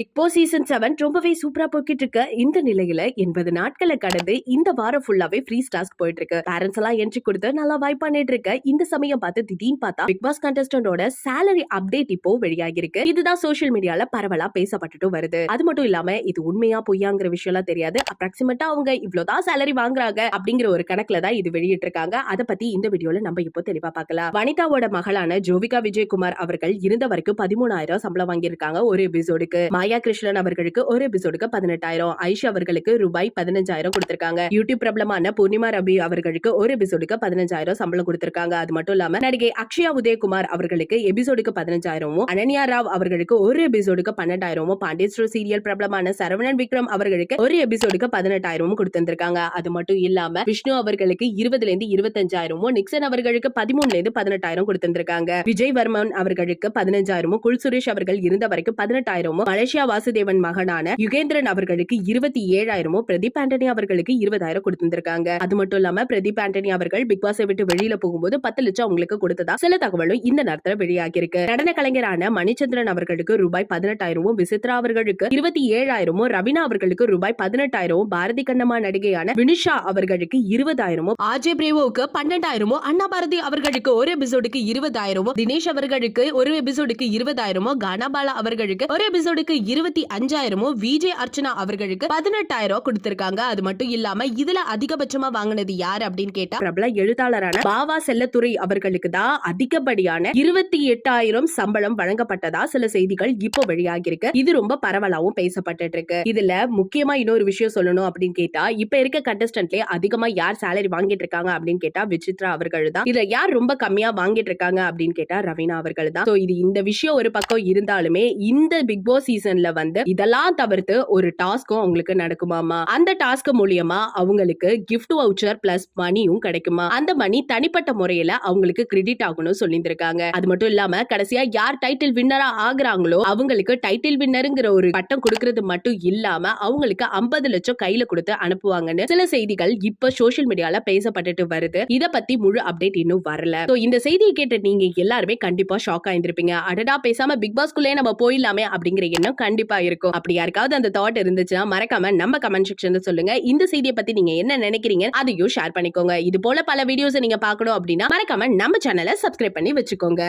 Big Boss season seven ரொம்பவே சூப்பரா போய்கிட்டு இருக்க. இந்த நிலையில எண்பது நாட்களை கடந்து இந்த வாரம் ஃபுல்லாவே ஃப்ரீ டாஸ்க் போயிட்டு இருக்கு. பேரண்ட்ஸ் எல்லாம் என்ட்ரி கொடுத்து நல்லா வைப் பண்ணிட்டு இருக்க. இந்த சமயம் பார்த்து திடீர்னு பார்த்தா பிக் பாஸ் கண்டஸ்டன்டோட சேலரி அப்டேட் இப்போ வெளியாகிருக்கு இதுதான் சோஷியல் மீடியால பரவலா பேசப்பட்டுட்டு வருது. அது மட்டும் இல்லாம இது உண்மையா பொய்யாங்கிற விஷயம் எல்லாம் தெரியாது அப்ராக்சிமேட்டா அவங்க இவ்வளவுதான் சேலரி வாங்குறாங்க அப்படிங்கிற ஒரு கணக்குல தான் இது வெளியிட்டு இருக்காங்க. அதை பத்தி இந்த வீடியோல நம்ம இப்போ தெளிவா பார்க்கலாம். வனிதாவோட மகளான ஜோவிகா விஜயகுமார் அவர்கள் இருந்த வரைக்கும் பதிமூணாயிரம் சம்பளம் வாங்கியிருக்காங்க ஒரு எபிசோடுக்கு மாயா கிருஷ்ணன் அவர்களுக்கு ஒரு எபிசோடுக்கு பதினெட்டாயிரம். ஐஷா அவர்களுக்கு ரூபாய் பதினஞ்சாயிரம் கொடுத்திருக்காங்க. யூடியூப் பிரபலமான பூர்ணிமா ரவி அவர்களுக்கு ஒரு எபிசோடுக்கு பதினஞ்சாயிரம் சம்பளம் கொடுத்திருக்காங்க. அது மட்டும் இல்லாம நடிகை அக்ஷயா உதயகுமார் அவர்களுக்கு எபிசோடுக்கு பதினஞ்சாயிரமும் அனன்யா ராவ் அவர்களுக்கு ஒரு எபிசோடுக்கு பன்னெண்டாயிரமும் பாண்டியஸ்ரோ சீரியல் பிரபலமான சரவணன் விக்ரம் அவர்களுக்கு ஒரு எபிசோடுக்கு பதினெட்டாயிரமும் கொடுத்திருக்காங்க அது மட்டும் இல்லாம விஷ்ணு அவர்களுக்கு இருபதுல இருந்து இருபத்தஞ்சாயிரமும் நிக்சன் அவர்களுக்கு பதிமூணுல இருந்து பதினெட்டாயிரம் கொடுத்திருக்காங்க விஜய் வர்மன் அவர்களுக்கு பதினஞ்சாயிரமும் குல் சுரேஷ் அவர்கள் இருந்த வரைக்கும் பதினெட்டாயிரமும் மலேசிய வாசுதேவன் மகனான யுகேந்திரன் அவர்களுக்கு இருபத்தி ஏழாயிரமும் பிரதீப் ஆண்டனி அவர்களுக்கு இருபதாயிரம் கொடுத்திருக்காங்க அது மட்டும் இல்லாம பிரதீப் ஆண்டனி அவர்கள் பிக் பாஸை விட்டு வெளியில போகும்போது பத்து லட்சம் அவங்களுக்கு கொடுத்ததா சில தகவலும் இந்த நேரத்தில் வெளியாகி இருக்கு நடன கலைஞரான மணிச்சந்திரன் அவர்களுக்கு ரூபாய் பதினெட்டாயிரமும் விசித்ரா அவர்களுக்கு இருபத்தி ஏழாயிரமும் ரவினா அவர்களுக்கு ரூபாய் பதினெட்டாயிரமும் பாரதி கண்ணம்மா நடிகையான வினிஷா அவர்களுக்கு இருபதாயிரமும் ஆஜே பிரேவோவுக்கு பன்னெண்டாயிரமும் அண்ணா பாரதி அவர்களுக்கு ஒரு எபிசோடுக்கு இருபதாயிரமும் தினேஷ் அவர்களுக்கு ஒரு எபிசோடுக்கு இருபதாயிரமும் கானாபாலா அவர்களுக்கு ஒரு எபிசோடுக்கு இருபத்தி அஞ்சாயிரமும் விஜய் அர்ச்சனா அவர்களுக்கு பதினெட்டாயிரம் கொடுத்திருக்காங்க. அது மட்டும் இல்லாம இதுல அதிகபட்சமா வாங்கினது யார் அப்படின்னு கேட்டா பிரபல எழுத்தாளரான பாவா செல்லத்துறை அவர்களுக்கு தான் அதிகப்படியான இருபத்தி எட்டாயிரம் சம்பளம் வழங்கப்பட்டதா சில செய்திகள் இப்போ வெளியாகி இருக்கு இது ரொம்ப பரவலாவும் பேசப்பட்டு இருக்கு இதுல முக்கியமா இன்னொரு விஷயம் சொல்லணும் அப்படின்னு கேட்டா இப்ப இருக்க கண்டஸ்டன்ட்லயே அதிகமா யார் சேலரி வாங்கிட்டு இருக்காங்க அப்படின்னு கேட்டா விசித்ரா அவர்கள் தான். இதுல யார் ரொம்ப கம்மியா வாங்கிட்டு இருக்காங்க அப்படின்னு கேட்டா ரவீனா அவர்கள் தான். இது இந்த விஷயம் ஒரு பக்கம் இருந்தாலுமே இந்த பிக் பாஸ் சீசன்ல வந்து இதெல்லாம் தவிர்த்து ஒரு டாஸ்க்கும் அவங்களுக்கு நடக்குமாமா? அந்த டாஸ்க் மூலியமா அவங்களுக்கு கிஃப்ட் வவுச்சர் பிளஸ் மணியும் கிடைக்குமா? அந்த மணி தனிப்பட்ட முறையில அவங்களுக்கு கிரெடிட் ஆகணும் சொல்லியிருந்திருக்காங்க. அது மட்டும் இல்லாம கடைசியா யார் டைட்டில் வின்னரா ஆகுறாங்களோ அவங்களுக்கு டைட்டில் வின்னருங்கிற ஒரு பட்டம் கொடுக்கறது மட்டும் இல்லாம அவங்களுக்கு ஐம்பது லட்சம் கையில கொடுத்து அனுப்புவாங்கன்னு சில செய்திகள் இப்ப சோஷியல் மீடியால பேசப்பட்டுட்டு வருது. இத பத்தி முழு அப்டேட் இன்னும் வரல. சோ இந்த செய்தியை கேட்ட நீங்க எல்லாருமே கண்டிப்பா ஷாக் ஆயிருந்திருப்பீங்க. அடடா பேசாம பிக் பாஸ்குள்ளே நம்ம போயிடலாமே அப்படிங்கிற எண்ணம் கண்டிப்பா இருக்கும். அப்படி யாருக்காவது அந்த தாட் இருந்துச்சுன்னா மறக்காம நம்ம கமெண்ட் செக்ஷன்ல சொல்லுங்க. இந்த செய்தியை பத்தி நீங்க என்ன நினைக்கிறீங்க அதையும் ஷேர் பண்ணிக்கோங்க. இது போல பல வீடியோஸ் நீங்க பார்க்கணும் அப்படின்னா மறக்காம நம்ம சேனலை சப்ஸ்கிரைப் பண்ணி வச்சுக்கோங்க.